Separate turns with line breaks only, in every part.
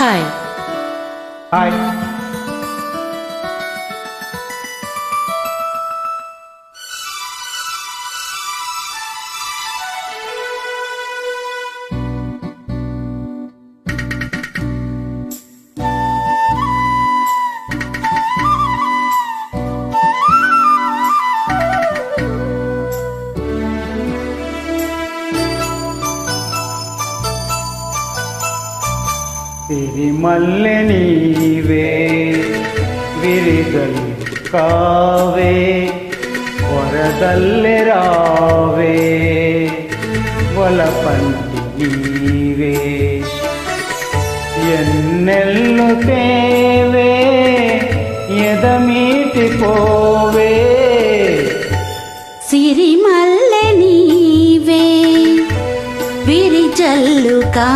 Hi.
Hi. సిరిమల్లె నీవే విరిగల్ కావే వరదల్లె రావే వలపంటి నీవే. ఎన్నెల్లు తేవే ఎదమీటి పోవే.
సిరిమల్లె నీవే విరిజల్లు కా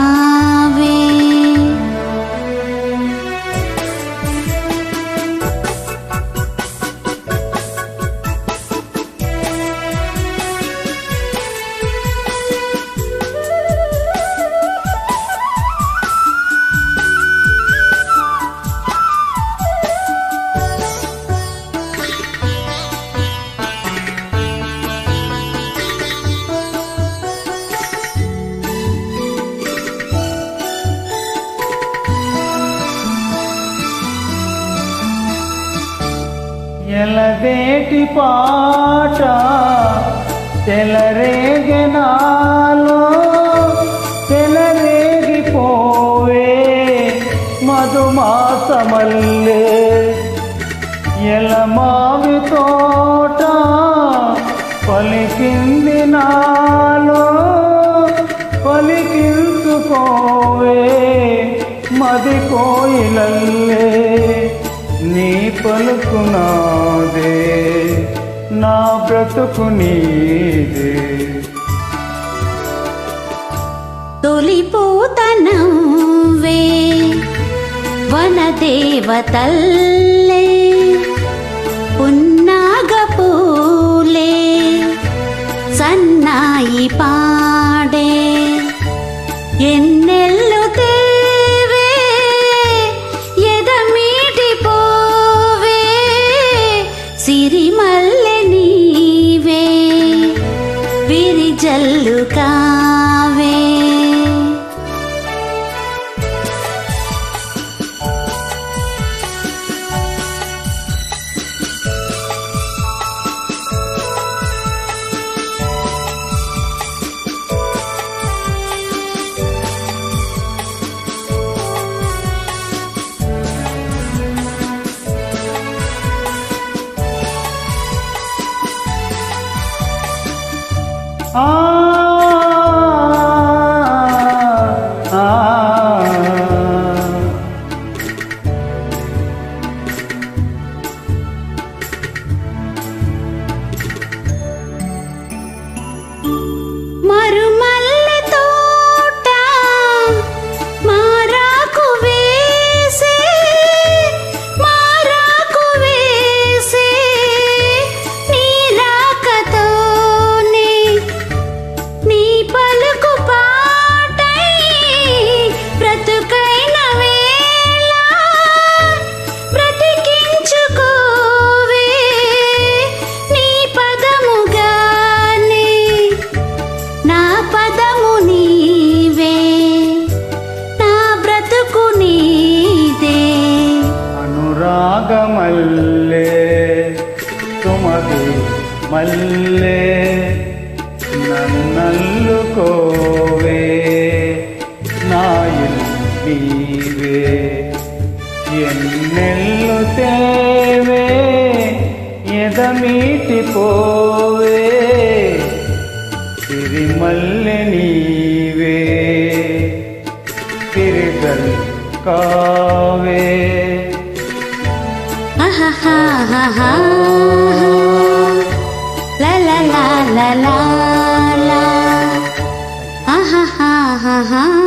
తెలవేటి పాట తెలరేగనాలో తెలరేగిపోవే మధుమాసమల్లే. ఎలమావి తోట పలికింది నాలో పలికించుకోవే మది కోయిలల్లే. నీ పలుకునాదే నా బ్రతుకు నీదే.
తొలిపోతనవే వనదేవతల్లే పున్నాగ పూలే సన్నాయి పాడే. ఎన్నెల్లు విరిజల్లు Oh. పదము నీవే నా బ్రతుకు నీదే.
అనురాగమల్లే తుమది మల్లే నన్నల్లుకోవే నీవే. ఎన్నెల్లు తేవే ఎదమీటి పోవే సిరిమల్లె నీవే తిరిగల్ కావే
ఆహాహాహాహా. లా లా లా లా లా లా. ఆహాహాహాహా. లా లా